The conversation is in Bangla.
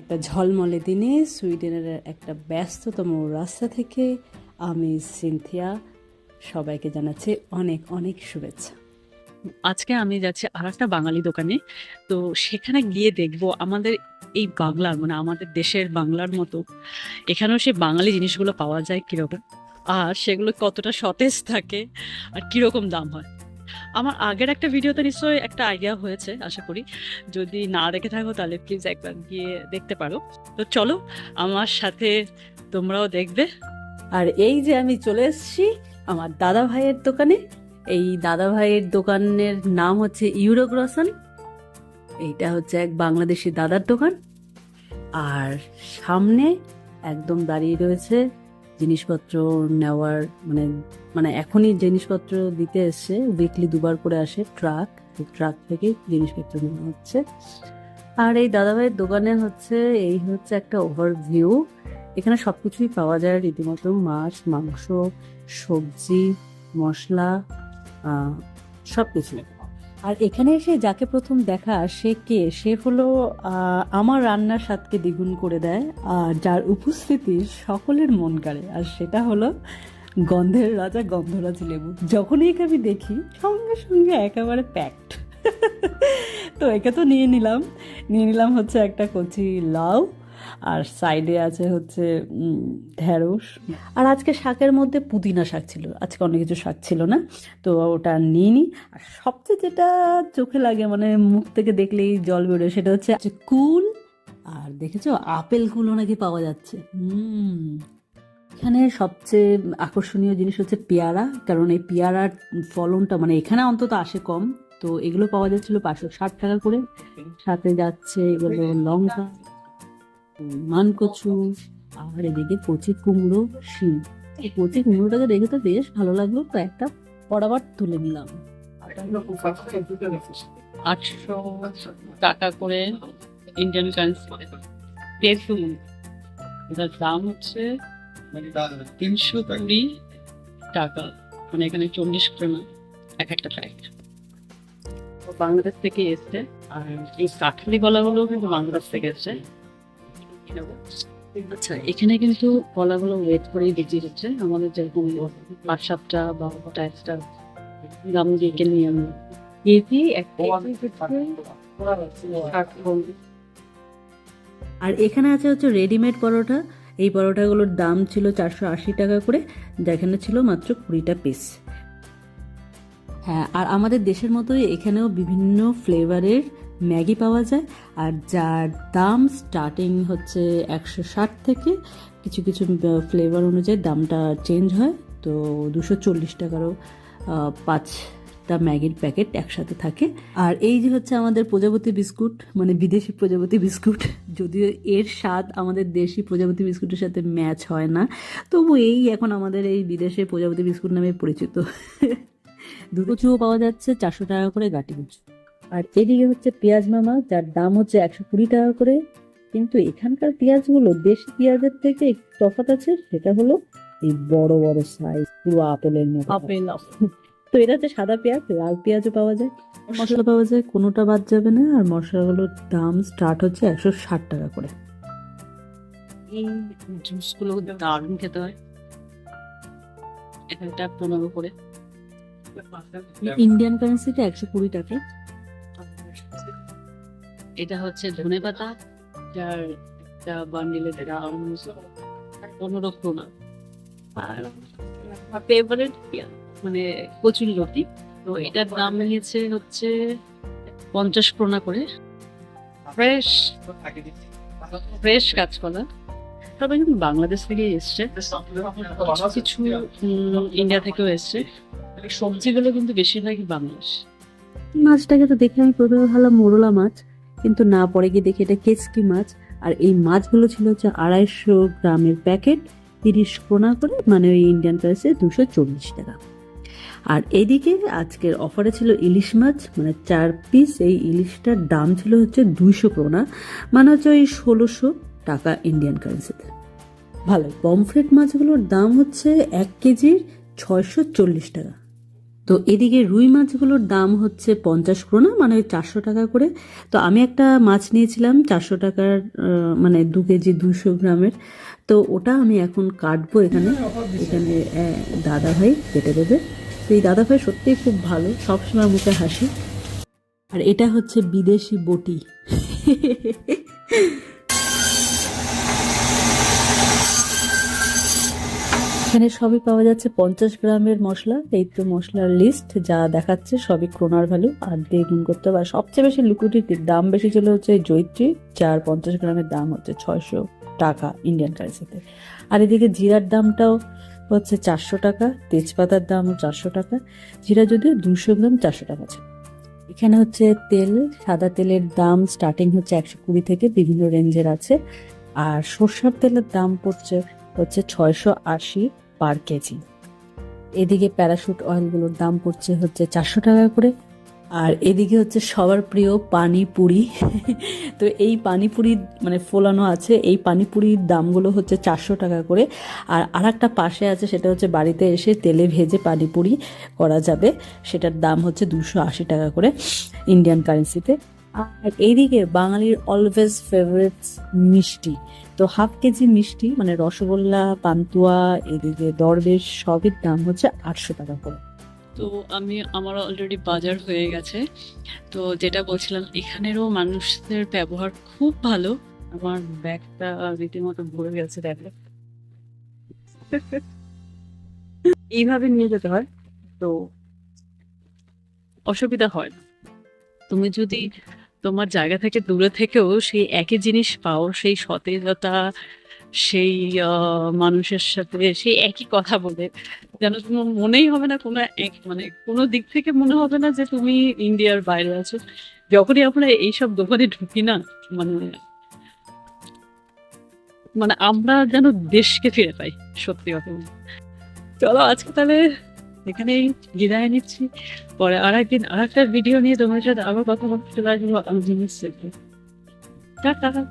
একটা ঝলমলে দিনে সুইডেনের একটা ব্যস্ততম রাস্তা থেকে আমি সিনথিয়া সবাইকে জানাচ্ছি অনেক অনেক শুভেচ্ছা। আজকে আমি যাচ্ছি আর একটা বাঙালি দোকানে। তো সেখানে গিয়ে দেখব আমাদের এই বাংলার মানে আমাদের দেশের বাংলার মতো, এখানেও সেই বাঙালি জিনিসগুলো পাওয়া যায় কীরকম? আর সেগুলো কতটা সতেজ থাকে, আর কীরকম দাম হয়? আমার আগের একটা ভিডিওতে নিশ্চয়ই একটা আইডিয়া হয়েছে, আশা করি। যদি না দেখে থাকো, তাহলে প্লিজ একবার গিয়ে দেখতে পারো। তো চলো, আমার সাথে তোমরাও দেখবে। আর এই যে আমি চলে এসেছি আমার দাদা ভাইয়ের দোকানে। এই দাদা ভাইয়ের দোকানের নাম হচ্ছে ইউরোগ্রসন এইটা হচ্ছে এক বাংলাদেশি দাদার দোকান। আর সামনে একদম দাঁড়িয়ে রয়েছে জিনিসপত্র নেওয়ার মানে মানে এখনই জিনিসপত্র দিতে এসছে উইকলি দুবার করে আসে ট্রাক ট্রাক থেকে জিনিসপত্র নেওয়া হচ্ছে। আর এই দাদাভাইয়ের দোকানে হচ্ছে, এই হচ্ছে একটা ওভারভিউ এখানে সবকিছুই পাওয়া যায়, রীতিমতো মাছ, মাংস, সবজি, মশলা সব কিছু আর এখানে এসে যাকে প্রথম দেখা, সে কে? সে হলো আমার রান্নার স্বাদকে দ্বিগুণ করে দেয়, আর যার উপস্থিতি সকলের মন কাড়ে। আর সেটা হলো গন্ধের রাজা গন্ধরাজ লেবু। যখনই একে আমি দেখি, সঙ্গে সঙ্গে একেবারে প্যাকড তো একে তো নিয়ে নিলাম। নিয়ে নিলাম হচ্ছে একটা কচি লাউ আর সাইডে আছে হচ্ছে ঢেঁড়স। আর আজকে শাকের মধ্যে পুদিনা শাক ছিল। আজকে অনেক কিছু শাক ছিল না, তো ওটা নিয়ে নিই আর সবচেয়ে যেটা চোখে লাগে মানে মুখ থেকে দেখলেই জল বেরোয়, সেটা হচ্ছে কুল। আর দেখেছ আপেলগুলো নাকি পাওয়া যাচ্ছে। এখানে সবচেয়ে আকর্ষণীয় জিনিস হচ্ছে পেয়ারা, কারণ এই পেয়ারার ফলনটা মানে এখানে অন্তত আসে কম। তো এগুলো পাওয়া যাচ্ছিল পাঁচশো ষাট টাকা করে। সাথে যাচ্ছে, এগুলো লঙ্কা। মানকচু আর এদিকে কচি কুমড়ো, শিম। কচি কুমড়োটাকে দেখে তো বেশ ভালো লাগল তো একটা পড়াবার তুলে নিলাম। আটশো টাকা করে ইন্ডিয়ান কারেন্সি দেখুন, এটার দাম হচ্ছে তিনশো কুড়ি টাকা। মানে এখানে চল্লিশ ক্রোনা এক একটা প্যাকেট বাংলাদেশ থেকে এসছে, আর এই কাঠালি গলাগুলো কিন্তু বাংলাদেশ থেকে এসছে। আচ্ছা এখানে কিন্তু কলাগুলো ওয়েট করেই বিক্রি হচ্ছে আমাদের যেরকম পাঁচ সাতটা বা টাইপসটা দাম দিয়ে কিনে নিয়ে আমি কেজি আর এখানে আছে হচ্ছে রেডিমেড পরোটা। এই পরোটাগুলোর দাম ছিল চারশো আশি টাকা করে যেখানে ছিল মাত্র কুড়িটা পিস হ্যাঁ আর আমাদের দেশের মতোই এখানেও বিভিন্ন ফ্লেভারের ম্যাগি পাওয়া যায় আর যার দাম স্টার্টিং হচ্ছে একশো ষাট থেকে কিছু কিছু ফ্লেভার অনুযায়ী দামটা চেঞ্জ হয়। তো দুশো চল্লিশ টাকারও পাঁচটা ম্যাগির প্যাকেট একসাথে থাকে। আর এই যে হচ্ছে আমাদের প্রজাপতি বিস্কুট মানে বিদেশি প্রজাপতি বিস্কুট, যদিও এর স্বাদ আমাদের দেশি প্রজাপতি বিস্কুটের সাথে ম্যাচ হয় না। তবু এই এখন আমাদের এই বিদেশে প্রজাপতি বিস্কুট নামে পরিচিত। দুকুচুও পাওয়া যাচ্ছে চারশো টাকা করে গাটি কুচু। আর এদিকে হচ্ছে পেঁয়াজ মামা যার দাম হচ্ছে একশো কুড়ি টাকা করে। কিন্তু এখানকার পেঁয়াজগুলো দেশি পেঁয়াজের থেকে একটু তফাৎ আছে সেটা হলো এই বড় বড় সাইজ পুরো আপেলের মতো। আপেল তো এটা হচ্ছে সাদা পেঁয়াজ লাল পেঁয়াজও পাওয়া যায়। মশলা পাওয়া যায় কোনোটা বাদ যাবে না। আর মশলাগুলোর দাম স্টার্ট হচ্ছে একশো ষাট টাকা করে। এই জুসগুলো দারুণ খেতে হয়। পনেরো করে। ইন্ডিয়ান কারেন্সিটা একশো কুড়ি টাকা। এটা হচ্ছে ধনে পাতা, যার একটা বান্ডিলের দাম ক্রোনা আর ফেভারিট মানে কচুর লতি তো এটার দাম নিয়েছে হচ্ছে পঞ্চাশ ক্রোনা করে। ফ্রেশ ফ্রেশ কাঁচকলা তবে কিন্তু বাংলাদেশ থেকে এসছে। কিছু ইন্ডিয়া থেকেও এসছে। সবজিগুলো কিন্তু বেশিরভাগই বাংলাদেশ। মাছটাকে তো দেখে আমি প্রথমে ভাবলাম মোরলা মাছ। কিন্তু না পরে গিয়ে দেখি এটা কেচকি মাছ। আর এই মাছগুলো ছিল হচ্ছে আড়াইশো গ্রামের প্যাকেট, তিরিশ কোনা করে মানে ওই ইন্ডিয়ান কারেন্সি দুশো চল্লিশ টাকা। আর এদিকে আজকের অফারে ছিল ইলিশ মাছ মানে চার পিস এই ইলিশটার দাম ছিল হচ্ছে দুইশো ক্রোনা মানে হচ্ছে ওই ষোলোশো টাকা ইন্ডিয়ান কারেন্সিতে ভালো পমফ্রেট মাছগুলোর দাম হচ্ছে এক কেজির ছয়শো চল্লিশ টাকা। তো এদিকে রুই মাছগুলোর দাম হচ্ছে পঞ্চাশ ক্রোনা মানে ওই চারশো টাকা করে। তো আমি একটা মাছ নিয়েছিলাম, চারশো টাকার মানে দু কেজি দুশো গ্রামের। তো ওটা আমি এখন কাটবো এখানে। এখানে দাদা ভাই কেটে দেবে। তো এই দাদা ভাই সত্যিই খুব ভালো, সবসময় মুখে হাসি। আর এটা হচ্ছে বিদেশি বটি। এখানে সবই পাওয়া যাচ্ছে পঞ্চাশ গ্রামের মশলা। এই তো মশলার লিস্ট যা দেখাচ্ছে সবই ক্রোনার ভ্যালু আর দিয়ে গুণ করতে হবে, আর সবচেয়ে বেশি লিকুইডিটির দাম বেশি ছিল হচ্ছে জৈত্রী যার পঞ্চাশ গ্রামের দাম হচ্ছে ছয়শো টাকা ইন্ডিয়ান কারেন্সিতে আর এদিকে জিরার দামটাও হচ্ছে চারশো টাকা, তেজপাতার দামও চারশো টাকা, জিরা যদিও দুশো গ্রাম চারশো টাকা আছে এখানে হচ্ছে তেল, সাদা তেলের দাম স্টার্টিং হচ্ছে একশো কুড়ি থেকে বিভিন্ন রেঞ্জের আছে। আর সর্ষের তেলের দাম পড়ছে হচ্ছে ছয়শো আশি পার কেজি। এদিকে প্যারাশুট অয়েলগুলোর দাম পড়ছে হচ্ছে চারশো টাকা করে। আর এদিকে হচ্ছে সবার প্রিয় পানিপুরি। তো এই পানিপুরি মানে ফোলানো আছে, এই পানিপুরির দামগুলো হচ্ছে চারশো টাকা করে। আর আরেকটা পাশে আছে, সেটা হচ্ছে বাড়িতে এসে তেলে ভেজে পানিপুরি করা যাবে। সেটার দাম হচ্ছে দুশো আশি টাকা করে ইন্ডিয়ান কারেন্সিতে আর এইদিকে বাঙালির অলওয়েজ ফেভারিট মিষ্টি। তো হাফ কেজি মিষ্টি মানে রসগোল্লা, পান্তুয়া, এদিকে দরবেশ, সবের দাম হচ্ছে আটশো টাকা করে। তো আমি, আমার অলরেডি বাজার হয়ে গেছে। তো যেটা বলছিলাম, এখানেরও মানুষদের ব্যবহার খুব ভালো। আমার ব্যাগটা রীতিমতো ভরে গেছে, দেখো। এইভাবে নিয়ে যেতে হয়, তো অসুবিধা হয় তুমি যদি তোমার জায়গা থেকে দূরে থেকেও সেই একই জিনিস পাও, সেই সতেজতা, সেই মানুষের সাথে, সেই একই কথা বলে। যেন তোমার মনেই হবে না কোনো এক মানে কোনো দিক থেকে মনে হবে না যে তুমি ইন্ডিয়ার বাইরে আছো। যখনই আমরা এইসব দোকানে ঢুকি না মানে মানে আমরা যেন দেশকে ফিরে পাই, সত্যি কথা চলো আজকে তাহলে এখানেই বিদায় নিচ্ছি। পরে আর একদিন আর একটা ভিডিও নিয়ে তোমার সাথে আবার কথা বলতে চলে আসব টাটা।